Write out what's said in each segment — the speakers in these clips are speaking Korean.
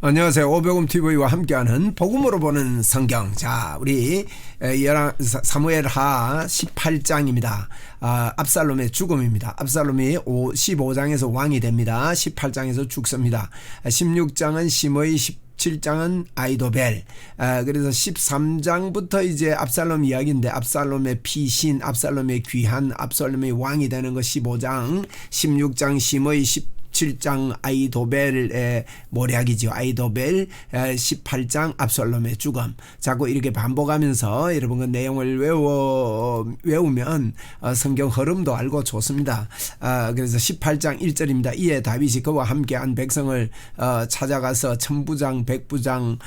안녕하세요. 오백음 TV와 함께하는 복음으로 보는 성경. 자, 우리 열한 사무엘 하 18장입니다. 아, 압살롬의 죽음입니다. 압살롬이 15장에서 왕이 됩니다. 18장에서 죽습니다. 16장은 심의 17장은 아이도벨. 아, 그래서 13장부터 이제 압살롬 이야기인데 압살롬의 피신, 압살롬의 귀한, 압살롬의 왕이 되는 거 15장, 16장 심의 10 17장 아이도벨의 모략이죠. 아이도벨 18장 압살롬의 죽음. 자꾸 이렇게 반복하면서 여러분 그 내용을 외워 외우면 어, 성경 흐름도 알고 좋습니다. 아, 그래서 18장 1절입니다. 이에 다윗이 그와 함께한 백성을 어, 찾아가서 천부장 백부장을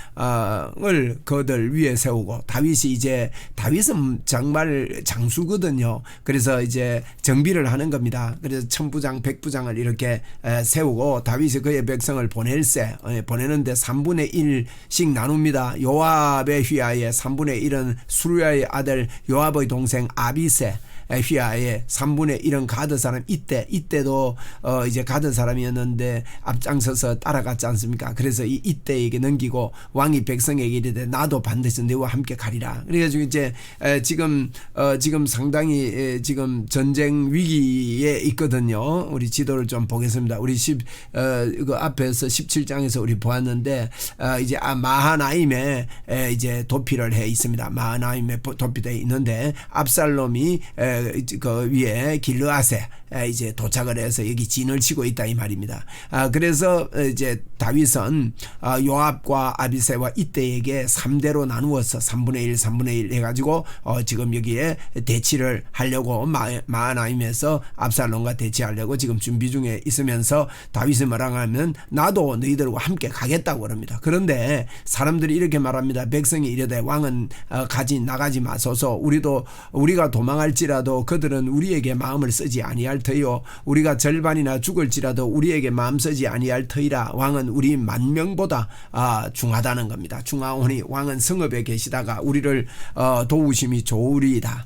그들 위에 세우고 다윗이 이제 다윗은 정말 장수거든요. 그래서 이제 정비를 하는 겁니다. 그래서 천부장 백부장을 이렇게 세우고 다윗이 그의 백성을 보낼세 어, 보내는데 3분의 1씩 나눕니다. 요압의 휘하에 3분의 1은 수르야의 아들 요압의 동생 아비세 휘하에 3분의 1은 가드 사람 이때 이때도 어 이제 가드 사람이었는데 앞장서서 따라갔지 않습니까? 그래서 이 이때에게 넘기고 왕이 백성에게 이르되 나도 반드시 너와 함께 가리라. 그래가지고 이제 에 지금 어 지금 상당히 에 지금 전쟁 위기에 있거든요. 우리 지도를 좀 보겠습니다. 우리 10어 앞에서 17장에서 우리 보았는데 어 이제 아 마하나임에 에 이제 도피를 해 있습니다. 마하나임에 도피돼 있는데 압살롬이 에그 위에 길르아세 이제 도착을 해서 여기 진을 치고 있다 이 말입니다. 아 그래서 이제 다윗은 아, 요압과 아비세와 이때에게 3대로 나누어서 3분의 1, 3분의 1 해가지고 어 지금 여기에 대치를 하려고 마하나임에서 압살롬과 대치하려고 지금 준비 중에 있으면서 다윗이 뭐라 하면 나도 너희들과 함께 가겠다고 그럽니다. 그런데 사람들이 이렇게 말합니다. 백성이 이르되 왕은 어, 가지 나가지 마소서 우리도 우리가 도망할지라도 그들은 우리에게 마음을 쓰지 아니할 터이요 우리가 절반이나 죽을지라도 우리에게 마음 쓰지 아니할 터이라 왕은 우리 만 명보다 아, 중하다는 겁니다. 중하오니 왕은 성읍에 계시다가 우리를 어, 도우심이 좋으리이다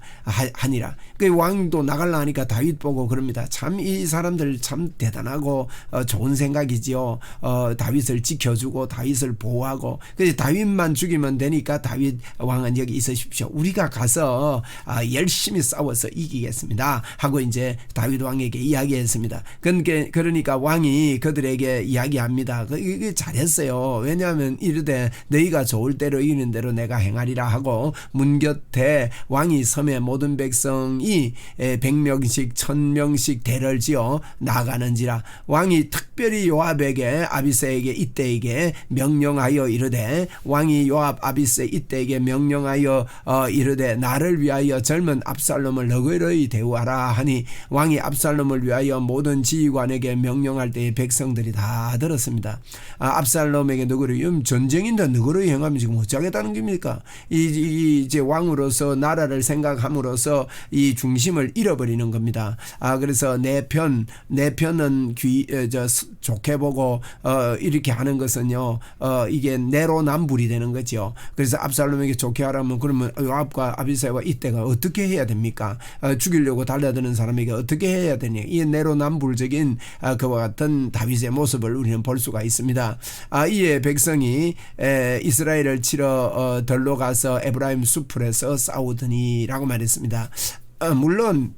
하니라. 그 왕도 나갈라 하니까 다윗 보고 그럽니다. 참 이 사람들 참 대단하고 어, 좋은 생각이지요. 어, 다윗을 지켜주고 다윗을 보호하고 그래서 다윗만 죽이면 되니까 다윗 왕은 여기 있으십시오. 우리가 가서 아, 열심히 싸워서 이기겠습니다. 하고 이제 다윗 왕에게 이야기했습니다. 그러니까, 왕이 그들에게 이야기합니다. 그, 이게 잘했어요. 왜냐하면 이르되 너희가 좋을 대로 이기는 대로 내가 행하리라 하고 문 곁에 왕이 섬에 모든 백성 이 백명씩 천명씩 대를 지어 나가는지라 왕이 특별히 요압에게 아비세에게 이때에게 명령하여 이르되 왕이 요압 아비세 이때에게 명령하여 어, 이르되 나를 위하여 젊은 압살롬을 너그 너희를 대우하라 하니 왕이 압살롬을 위하여 모든 지휘관에게 명령할 때에 백성들이 다 들었습니다. 아, 압살롬에게 누구를 음, 전쟁인데 누구를 행하면 지금 어쩌겠다는 겁니까? 이, 이 이제 왕으로서 나라를 생각함으로써 이 중심을 잃어버리는 겁니다. 아 그래서 내 편 내 편은 귀 저 좋게 보고 어 이렇게 하는 것은요 어 이게 내로남불이 되는 거죠. 그래서 압살롬에게 좋게 하라면 그러면 요압과 아비세와 이때가 어떻게 해야 됩니까? 어, 죽이려고 달려드는 사람에게 어떻게 해야 되냐. 이 내로남불적인 아, 그와 같은 다윗의 모습을 우리는 볼 수가 있습니다. 아, 이에 백성이 이스라엘을 치러 어, 덜로 가서 에브라임 숲풀에서 싸우더니라고 말했습니다. 어, 물론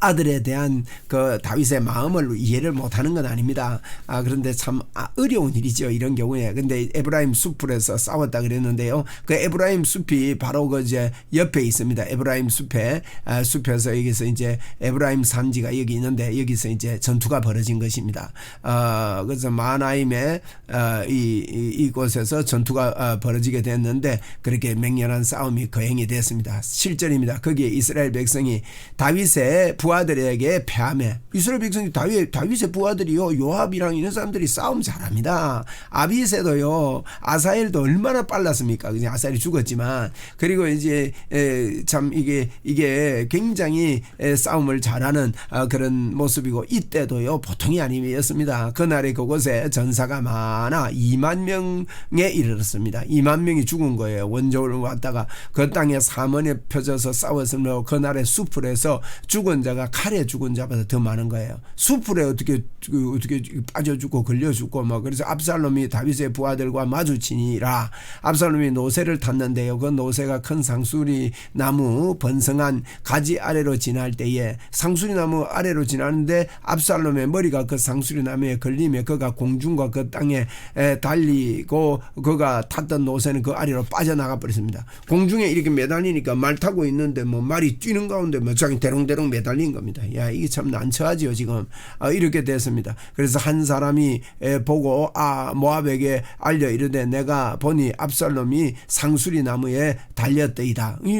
아들에 대한 그 다윗의 마음을 이해를 못하는 건 아닙니다. 아 그런데 참 아, 어려운 일이죠 이런 경우에. 근데 에브라임 숲에서 싸웠다 그랬는데요. 그 에브라임 숲이 바로 그 이제 옆에 있습니다. 에브라임 숲에 아, 숲에서 여기서 이제 에브라임 산지가 여기 있는데 여기서 이제 전투가 벌어진 것입니다. 어, 그래서 마나임의 어, 이, 이 이곳에서 전투가 어, 벌어지게 됐는데 그렇게 맹렬한 싸움이 거행이 됐습니다. 실전입니다. 거기에 이스라엘 백성이 다윗의 부하들에게 패함해 이스라엘 백성이 다윗 다윗의 부하들이요 요압이랑 이런 사람들이 싸움 잘합니다. 아비세도요 아사엘도 얼마나 빨랐습니까? 그냥 아사엘이 죽었지만 그리고 이제 에, 참 이게 이게 굉장히 에, 싸움을 잘하는 아, 그런 모습이고 이때도요 보통이 아니었습니다. 그날에 그곳에 전사가 많아 2만 명에 이르렀습니다. 2만 명이 죽은 거예요. 원조를 왔다가 그 땅에 사먼에 펴져서 싸웠으므로 그날의 해서 죽은 자 자가 칼에 죽은 자보다 더 많은 거예요. 수풀에 어떻게 그 어떻게 빠져 죽고 걸려 죽고 뭐 그래서 압살롬이 다윗의 부하들과 마주치니라 압살롬이 노새를 탔는데요. 그 노새가 큰 상수리 나무 번성한 가지 아래로 지날 때에 상수리 나무 아래로 지나는데 압살롬의 머리가 그 상수리 나무에 걸리며 그가 공중과 그 땅에 에, 달리고 그가 탔던 노새는 그 아래로 빠져나가 버렸습니다. 공중에 이렇게 매달리니까 말 타고 있는데 뭐 말이 뛰는 가운데 뭐 저기 대롱대롱 매달 린 겁니다. 야 이게 참 난처하지요 지금 아, 이렇게 됐습니다. 그래서 한 사람이 에, 보고 아 모압에게 알려 이르되 내가 보니 압살롬이 상수리 나무에 달렸더이다. 이-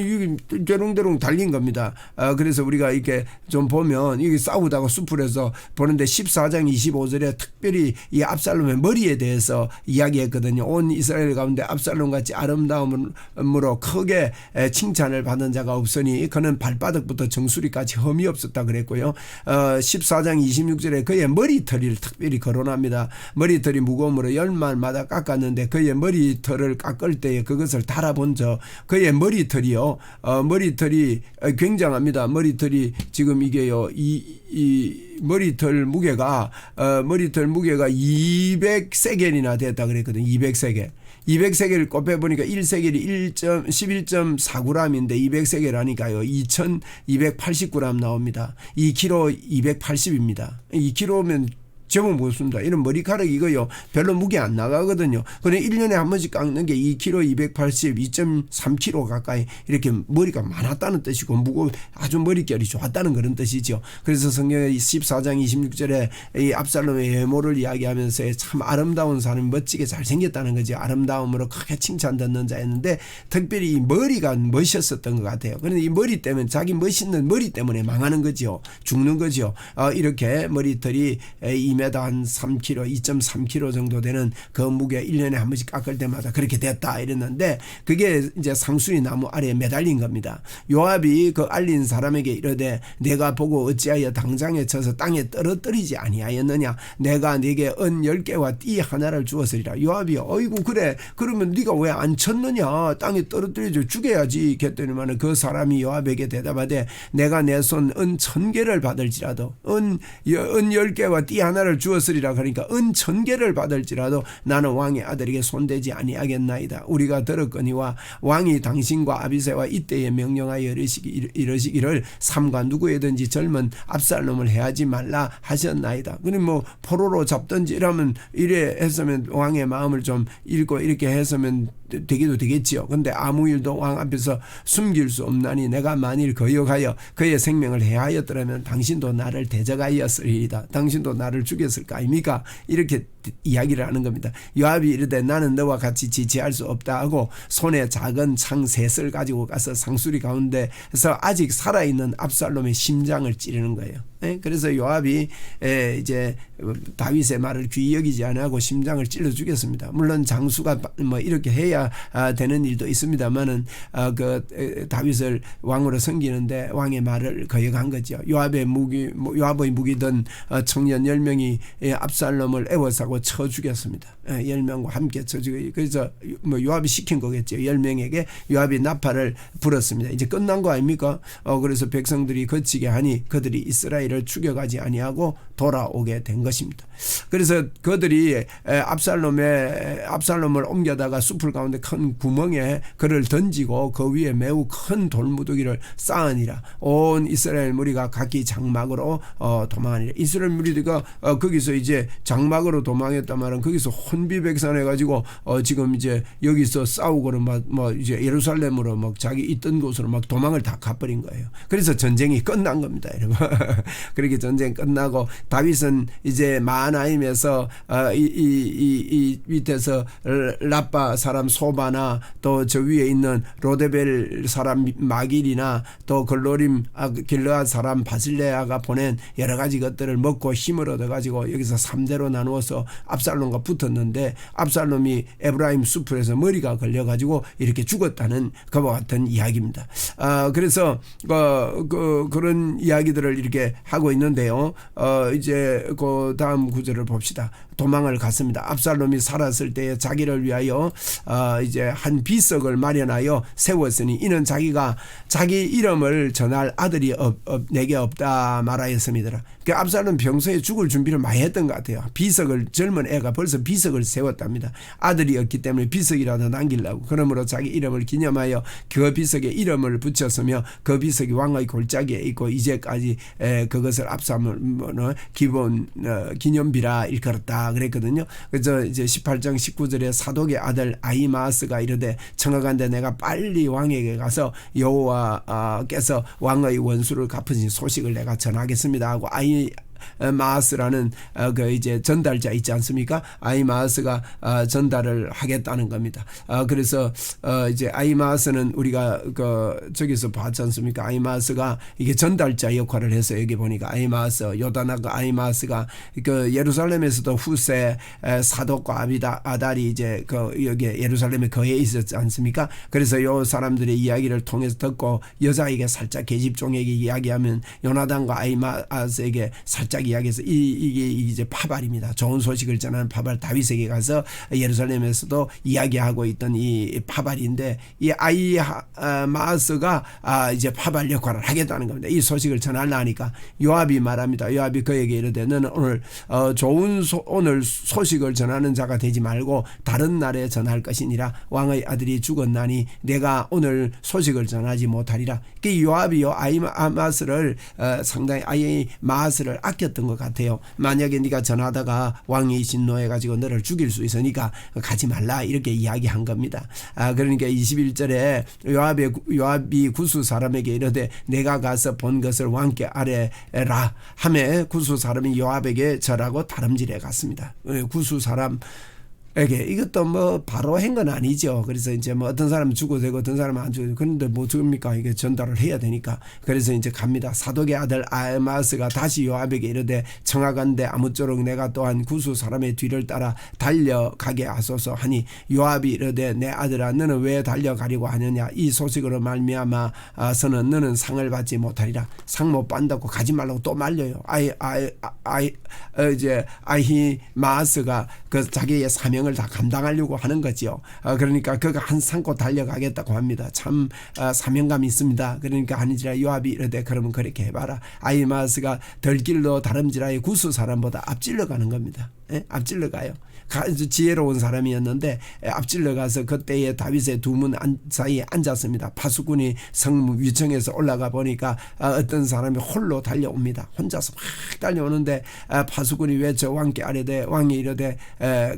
이게 대롱대롱 달린 겁니다. 아, 그래서 우리가 이렇게 좀 보면 이게 싸우다가 수풀에서 보는데 14장 25절에 특별히 이 압살롬의 머리에 대해서 이야기했거든요. 온 이스라엘 가운데 압살롬 같이 아름다움으로 크게 에, 칭찬을 받은 자가 없으니 그는 발바닥부터 정수리까지 흠이 없었다 그랬고요. 어, 14장 26절에 그의 머리털을 특별히 거론합니다. 머리털이 무거움으로 열말마다 깎았는데 그의 머리털을 깎을 때에 그것을 달아본 저 그의 머리털이요. 어, 머리털이 어, 굉장합니다. 머리털이 지금 이게요. 이, 이 머리털 무게가 어, 머리털 무게가 200세겔이나 됐다 그랬거든요. 200세겔. 200세겔 곱해 보니까 1세겔이 1점 11.4g인데 200세겔 하니까요. 2280g 나옵니다. 2kg 280입니다. 2kg면 제법 무섭습니다. 이런 머리카락 이거요. 별로 무게 안 나가거든요. 근데 1년에 한 번씩 깎는 게 2kg 280, 2.3kg 가까이 이렇게 머리가 많았다는 뜻이고 무거 아주 머릿결이 좋았다는 그런 뜻이죠. 그래서 성경의 14장 26절에 이 압살롬의 외모를 이야기하면서 참 아름다운 사람이 멋지게 잘생겼다는 거죠. 아름다움으로 크게 칭찬 듣는 자였는데 특별히 이 머리가 멋있었던 것 같아요. 그런데 이 머리 때문에 자기 멋있는 머리 때문에 망하는 거죠. 죽는 거죠. 어, 이렇게 머리털이 2m 한 3kg, 2.3kg 정도 되는 그 무게 1년에 한 번씩 깎을 때마다 그렇게 됐다 이랬는데 그게 이제 상수리 나무 아래에 매달린 겁니다. 요압이 그 알린 사람에게 이르되 내가 보고 어찌하여 당장에 쳐서 땅에 떨어뜨리지 아니하였느냐 내가 네게 은 10개와 띠 하나를 주었으리라. 요압이 어이구 그래 그러면 네가 왜 안 쳤느냐 땅에 떨어뜨려줘 죽여야지 했더니만 그 사람이 요압에게 대답하되 내가 내 손 은 천 개를 받을지라도 은, 은 10개와 띠 하나를 주었으리라 그러니까 은 천 개를 받을지라도 나는 왕의 아들에게 손대지 아니하겠나이다. 우리가 들었거니와 왕이 당신과 아비세와 이때에 명령하여 이르시기, 이르시기를 삼가 누구에든지 젊은 압살롬을 해하지 말라 하셨나이다. 그럼 뭐 포로로 잡든지 이러면 이래 했으면 왕의 마음을 좀 읽고 이렇게 했으면 되기도 되겠지요. 근데 아무 일도 왕 앞에서 숨길 수 없나니 내가 만일 거역하여 그의 생명을 해하였더라면 당신도 나를 대적하였으리이다. 당신도 나를 죽였을 거 아닙니까? 이렇게 이야기를 하는 겁니다. 요압이 이르되 나는 너와 같이 지지할 수 없다 하고 손에 작은 창 셋을 가지고 가서 상수리 가운데서 아직 살아있는 압살롬의 심장을 찌르는 거예요. 예? 그래서 요압이 에, 이제 다윗의 말을 귀히 여기지 않고 심장을 찔러 죽였습니다. 물론 장수가 뭐 이렇게 해야 아, 되는 일도 있습니다만은 아, 그 에, 다윗을 왕으로 섬기는데 왕의 말을 거역한 거죠. 요압의 무기 뭐 요압의 무기든 어, 청년 10명이 예, 압살롬을 애워싸고 쳐 죽였습니다. 예, 10명과 함께 쳐 죽여 그래서 뭐 요압이 시킨 거겠죠. 10명에게 요압이 나팔을 불었습니다. 이제 끝난 거 아닙니까? 어, 그래서 백성들이 거치게 하니 그들이 이스라엘을 죽여가지 아니하고 돌아오게 된 것입니다. 그래서 그들이 에, 압살롬의 압살롬을 옮겨다가 숲을 가운데 큰 구멍에 그를 던지고 그 위에 매우 큰 돌무더기를 쌓으니라 온 이스라엘 무리가 각기 장막으로 어, 도망하니라 이스라엘 무리가 어, 거기서 이제 장막으로 도망했단 말은 거기서 혼 비백산 해 가지고 어, 지금 이제 여기서 싸우고는 막, 뭐 이제 예루살렘으로 막 자기 있던 곳으로 막 도망을 다 가버린 거예요. 그래서 전쟁이 끝난 겁니다, 여러분. 그렇게 전쟁 끝나고 다윗은 이제 마나임에서 어, 이, 이, 이, 이 밑에서 라빠 사람 소바나 또 저 위에 있는 로데벨 사람 마길이나 또 글로림 아, 길르앗 사람 바실레아가 보낸 여러 가지 것들을 먹고 힘을 얻어 가지고 여기서 3대로 나누어서 압살롬과 붙었는 데 압살롬이 에브라임 숲에서 머리가 걸려 가지고 이렇게 죽었다는 그와 같은 이야기입니다. 아, 그래서 그, 그 그런 이야기들을 이렇게 하고 있는데요. 어, 이제 그 다음 구절을 봅시다. 도망을 갔습니다. 압살롬이 살았을 때에 자기를 위하여 어 이제 한 비석을 마련하여 세웠으니 이는 자기가 자기 이름을 전할 아들이 없, 없, 내게 없다 말하였습니다. 그 압살롬 평소에 죽을 준비를 많이 했던 것 같아요. 비석을 젊은 애가 벌써 비석을 세웠답니다. 아들이 없기 때문에 비석이라도 남기려고 그러므로 자기 이름을 기념하여 그 비석에 이름을 붙였으며 그 비석이 왕의 골짜기에 있고 이제까지 에, 그것을 압살롬은 기본 어, 기념비라 일컬었다 그랬거든요. 그래서 이제 18장 19절에 사독의 아들 아이마스가 이르되 청하간데 내가 빨리 왕에게 가서 여호와께서 왕의 원수를 갚으신 소식을 내가 전하겠습니다 하고 아이 마스라는 어, 그 이제 전달자 있지 않습니까? 아이마스가 어, 전달을 하겠다는 겁니다. 어, 그래서 이제 아이마스는 우리가 그 저기서 봤지 않습니까? 아이마스가 이게 전달자 역할을 해서 여기 보니까 아이마스 요다나가 아이마스가 그 예루살렘에서도 후세 사독과 아비다 아달이 이제 그 여기 예루살렘에 거해 있었지 않습니까? 그래서 요 사람들의 이야기를 통해서 듣고 여자에게 살짝 계집종에게 이야기하면 요나단과 아이마스에게 살짝 이야기해서 이, 이게 이제 파발입니다. 좋은 소식을 전하는 파발 다윗에게 가서 예루살렘에서도 이야기하고 있던 이 파발인데 이 아이 아, 마스가 아, 이제 파발 역할을 하겠다는 겁니다. 이 소식을 전하려니까 요압이 말합니다. 요압이 그에게 이르되 너는 오늘 어, 좋은 소, 오늘 소식을 전하는 자가 되지 말고 다른 날에 전할 것이니라 왕의 아들이 죽었나니 내가 오늘 소식을 전하지 못하리라. 그 요압이요 아이 마스를 어, 상당히 아이 마스를 아 꼈던 것 같아요. 만약에 네가 전하다가 왕이 진노해 가지고 너를 죽일 수 있으니까 가지 말라 이렇게 이야기한 겁니다. 아 그러니까 21절에 요압의 요압이 구수 사람에게 이르되 내가 가서 본 것을 왕께 아뢰라 하매 구수 사람이 요압에게 절하고 다름질해 갔습니다. 어, 구수 사람 에게 이것도 뭐 바로 한 건 아니죠. 그래서 이제 뭐 어떤 사람은 죽어도 되고 어떤 사람은 안 죽어도 되고 그런데 뭐 죽습니까? 이게 전달을 해야 되니까. 그래서 이제 갑니다. 사독의 아들 아마스가 다시 요압에게 이르되 청하간데 아무쪼록 내가 또한 구수 사람의 뒤를 따라 달려가게 하소서 하니 요압이 이르되 내 아들아 너는 왜 달려가려고 하느냐 이 소식으로 말미암아 서는 너는 상을 받지 못하리라 상 못 받는다고 가지 말라고 또 말려요. 아이 아이 아이 어, 이제 아히 마스가 그 자기의 사명 사명을 다 감당하려고 하는 거지요. 어, 그러니까 그가 한 삼고 달려가겠다고 합니다. 참 어, 사명감이 있습니다. 그러니까 하니지라 요압이 이르되 그러면 그렇게 해봐라. 아이마스가 덜길로 다름질하여 구수 사람보다 앞질러 가는 겁니다. 예? 앞질러 가요. 지혜로운 사람이었는데 앞질러 가서 그때에 다윗의 두 문 사이에 앉았습니다. 파수꾼이 성 위층에서 올라가 보니까 어, 어떤 사람이 홀로 달려옵니다. 혼자서 막 달려오는데 파수꾼이 왜 저 왕께 아래되 왕이 이르되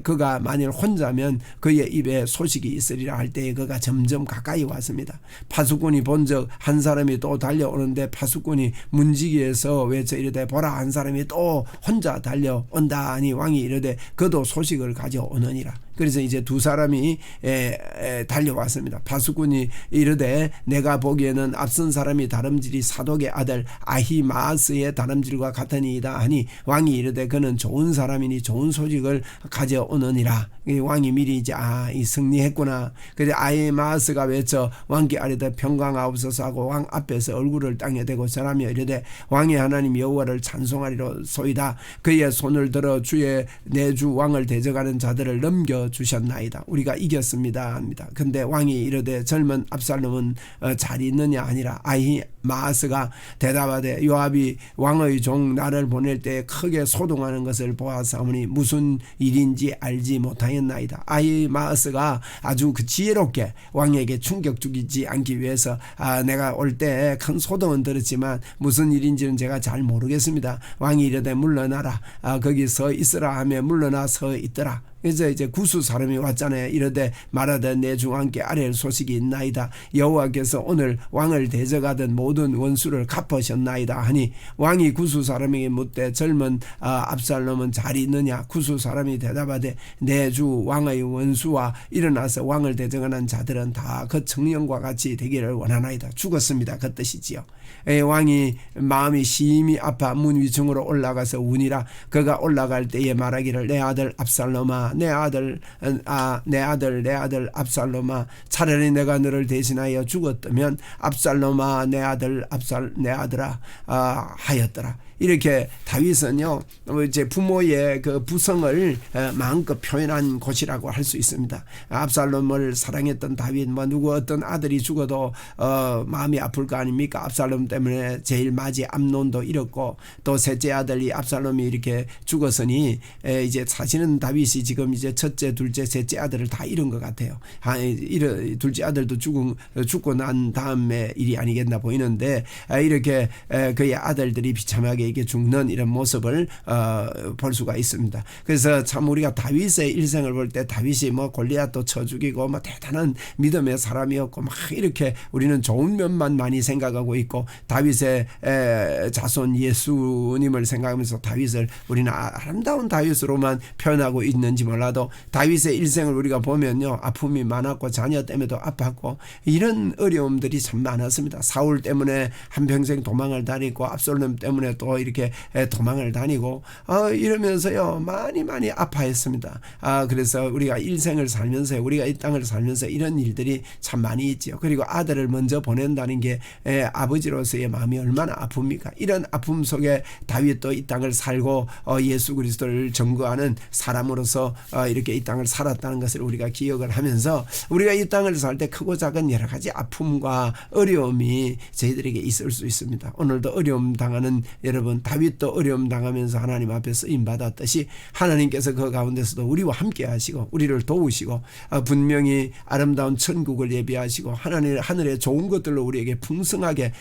그가 만일 혼자면 그의 입에 소식이 있으리라 할 때에 그가 점점 가까이 왔습니다. 파수꾼이 본 적 한 사람이 또 달려오는데 파수꾼이 문지기에서 외쳐 이르되 보라 한 사람이 또 혼자 달려온다 하니 왕이 이르되 그도 소식을 가져오느니라. 그래서 이제 두 사람이 에, 에, 달려왔습니다. 파수꾼이 이르되 내가 보기에는 앞선 사람이 다름질이 사독의 아들 아히마스의 다름질과 같으니이다 하니 왕이 이르되 그는 좋은 사람이니 좋은 소식을 가져오느니라. 왕이 미리 이제 아 이 승리했구나. 그래 아히마스가 외쳐 왕께 아래다 평강하옵소서 하고 왕 앞에서 얼굴을 땅에 대고 절하며 이르되 왕의 하나님 여호와를 찬송하리로 소이다. 그의 손을 들어 주의 내주 왕을 대적하는 자들을 넘겨 주셨나이다. 우리가 이겼습니다. 합니다. 근데 왕이 이르되 젊은 압살롬은 어, 잘 있느냐 아니라 아이 마스가 대답하되 요압이 왕의 종 나를 보낼 때 크게 소동하는 것을 보아사오니 무슨 일인지 알지 못하였나이다. 아이 마스가 아주 그 지혜롭게 왕에게 충격 주지 않기 위해서 아, 내가 올 때 큰 소동은 들었지만 무슨 일인지는 제가 잘 모르겠습니다. 왕이 이르되 물러나라. 아, 거기 서 있으라 하며 물러나 서 있더라. 그래서 이제 구수 사람이 왔잖아요. 이러되 말하되 내중 함께 아래일 소식이 있나이다. 여호와께서 오늘 왕을 대적하던 모든 원수를 갚으셨나이다 하니 왕이 구수 사람에게 묻되 젊은 아, 압살롬은 잘 있느냐? 구수 사람이 대답하되 내 주 왕의 원수와 일어나서 왕을 대적하는 자들은 다 그 청년과 같이 되기를 원하나이다. 죽었습니다. 그 뜻이지요. 에, 왕이 마음이 심히 아파 문 위층으로 올라가서 운이라 그가 올라갈 때에 말하기를 내 아들 압살롬아 내 아들 아 내 아들 내 아들 압살롬아 차라리 내가 너를 대신하여 죽었다면 압살롬아 내 아들 압살 내 아들아 아, 하였더라. 이렇게 다윗은요 이제 부모의 그 부성을 마음껏 표현한 곳이라고 할 수 있습니다. 압살롬을 사랑했던 다윗 뭐 누구 어떤 아들이 죽어도 어 마음이 아플 거 아닙니까? 압살롬 때문에 제일 맞이 암론도 잃었고 또 셋째 아들이 압살롬이 이렇게 죽었으니 이제 사실은 다윗이 지금 이제 첫째, 둘째, 셋째 아들을 다 잃은 것 같아요. 아, 이런 둘째 아들도 죽은 죽고 난 다음에 일이 아니겠나 보이는데 이렇게 그의 아들들이 비참하게 이게 죽는 이런 모습을 어, 볼 수가 있습니다. 그래서 참 우리가 다윗의 일생을 볼 때 다윗이 뭐 골리앗도 쳐 죽이고 뭐 대단한 믿음의 사람이었고 막 이렇게 우리는 좋은 면만 많이 생각하고 있고 다윗의 에, 자손 예수님을 생각하면서 다윗을 우리는 아, 아름다운 다윗으로만 표현하고 있는지 몰라도 다윗의 일생을 우리가 보면요 아픔이 많았고 자녀 때문에도 아팠고 이런 어려움들이 참 많았습니다. 사울 때문에 한 평생 도망을 다니고 압솔롬 때문에 또 이렇게 도망을 다니고 어, 이러면서요 많이 많이 아파했습니다. 아 그래서 우리가 일생을 살면서 우리가 이 땅을 살면서 이런 일들이 참 많이 있죠. 그리고 아들을 먼저 보낸다는 게 에, 아버지로서의 마음이 얼마나 아픕니까? 이런 아픔 속에 다윗도 이 땅을 살고 어, 예수 그리스도를 전거하는 사람으로서 어, 이렇게 이 땅을 살았다는 것을 우리가 기억을 하면서 우리가 이 땅을 살 때 크고 작은 여러 가지 아픔과 어려움이 저희들에게 있을 수 있습니다. 오늘도 어려움 당하는 여러분 여러분 다윗도 어려움 당하면서 하나님 앞에 쓰임 받았듯이 하나님께서 그 가운데서도 우리와 함께 하시고 우리를 도우시고 아, 분명히 아름다운 천국을 예비하시고 하나님 하늘의 좋은 것들로 우리에게 풍성하게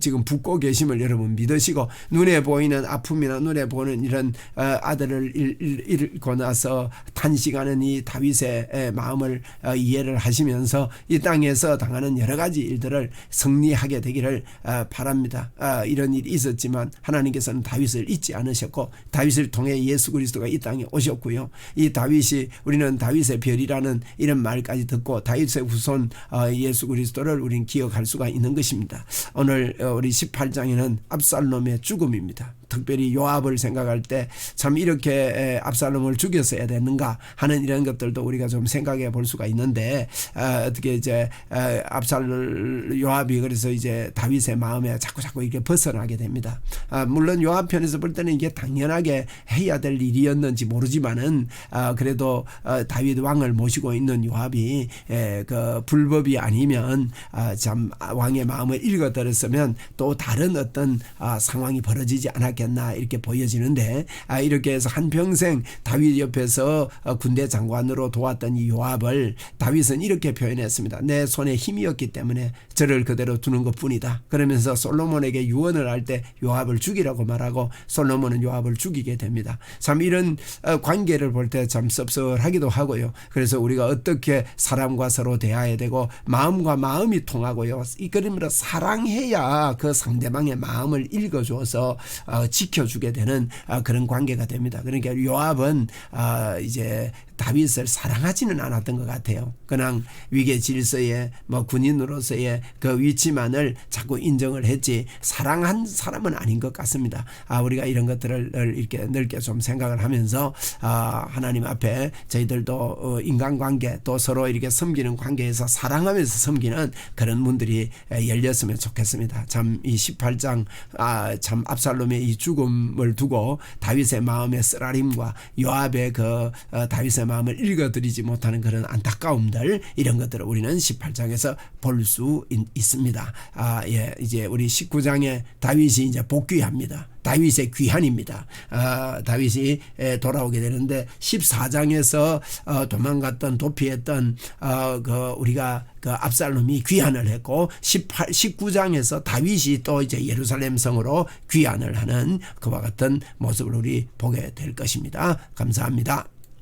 지금 붓고 계심을 여러분 믿으시고 눈에 보이는 아픔이나 눈에 보는 이런 어, 아들을 잃고 나서 탄식하는 이 다윗의 마음을 어, 이해를 하시면서 이 땅에서 당하는 여러 가지 일들을 승리하게 되기를 어, 바랍니다. 이런 일이 있었지만 하나님께서는 다윗을 잊지 않으셨고 다윗을 통해 예수 그리스도가 이 땅에 오셨고요. 이 다윗이 우리는 다윗의 별이라는 이런 말까지 듣고 다윗의 후손 어, 예수 그리스도를 우리는 기억할 수가 있는 것입니다. 오늘 어, 우리 18장에는 압살롬의 죽음입니다. 특별히 요압을 생각할 때 참 이렇게 압살롬을 죽였어야 되는가 하는 이런 것들도 우리가 좀 생각해 볼 수가 있는데 어, 어떻게 이제 압살 요압이 그래서 이제 다윗의 마음에 자꾸 자꾸 이렇게 벗어나게 됩니다. 아, 물론 요압 편에서 볼 때는 이게 당연하게 해야 될 일이었는지 모르지만은 아, 그래도 어, 다윗 왕을 모시고 있는 요압이 그 불법이 아니면 아, 참 왕의 마음을 읽어들었으면 또 다른 어떤 상황이 벌어지지 않았겠. 않겠나 이렇게 보여지는데 아, 이렇게 해서 한 평생 다윗 옆에서 어, 군대 장관으로 도왔던 이 요압을 다윗은 이렇게 표현했습니다. 내 손에 힘이었기 때문에 저를 그대로 두는 것 뿐이다. 그러면서 솔로몬에게 유언을 할 때 요압을 죽이라고 말하고 솔로몬은 요압을 죽이게 됩니다. 참 이런 어, 관계를 볼 때 참 섭섭하기도 하고요. 그래서 우리가 어떻게 사람과 서로 대해야 되고 마음과 마음이 통하고요. 이 그림으로 사랑해야 그 상대방의 마음을 읽어줘서 어, 지켜주게 되는 아, 그런 관계가 됩니다. 그러니까 요압은 아, 이제 다윗을 사랑하지는 않았던 것 같아요. 그냥 위계 질서에 뭐 군인으로서의 그 위치만을 자꾸 인정을 했지 사랑한 사람은 아닌 것 같습니다. 아, 우리가 이런 것들을 이렇게 넓게 좀 생각을 하면서 아, 하나님 앞에 저희들도 어, 인간관계 또 서로 이렇게 섬기는 관계에서 사랑하면서 섬기는 그런 문들이 열렸으면 좋겠습니다. 참 이 18장 아, 참 압살롬의 이 죽음을 두고 다윗의 마음의 쓰라림과 요압의 그 어, 다윗의 마음을 읽어드리지 못하는 그런 안타까움들 이런 것들을 우리는 18장에서 볼 수 있습니다. 아, 예, 이제 우리 19장에 다윗이 이제 복귀합니다. 다윗의 귀환입니다. 어, 다윗이 돌아오게 되는데 14장에서 어, 도망갔던 도피했던 어, 그 우리가 그 압살롬이 귀환을 했고 18, 19장에서 다윗이 또 이제 예루살렘 성으로 귀환을 하는 그와 같은 모습을 우리 보게 될 것입니다. 감사합니다.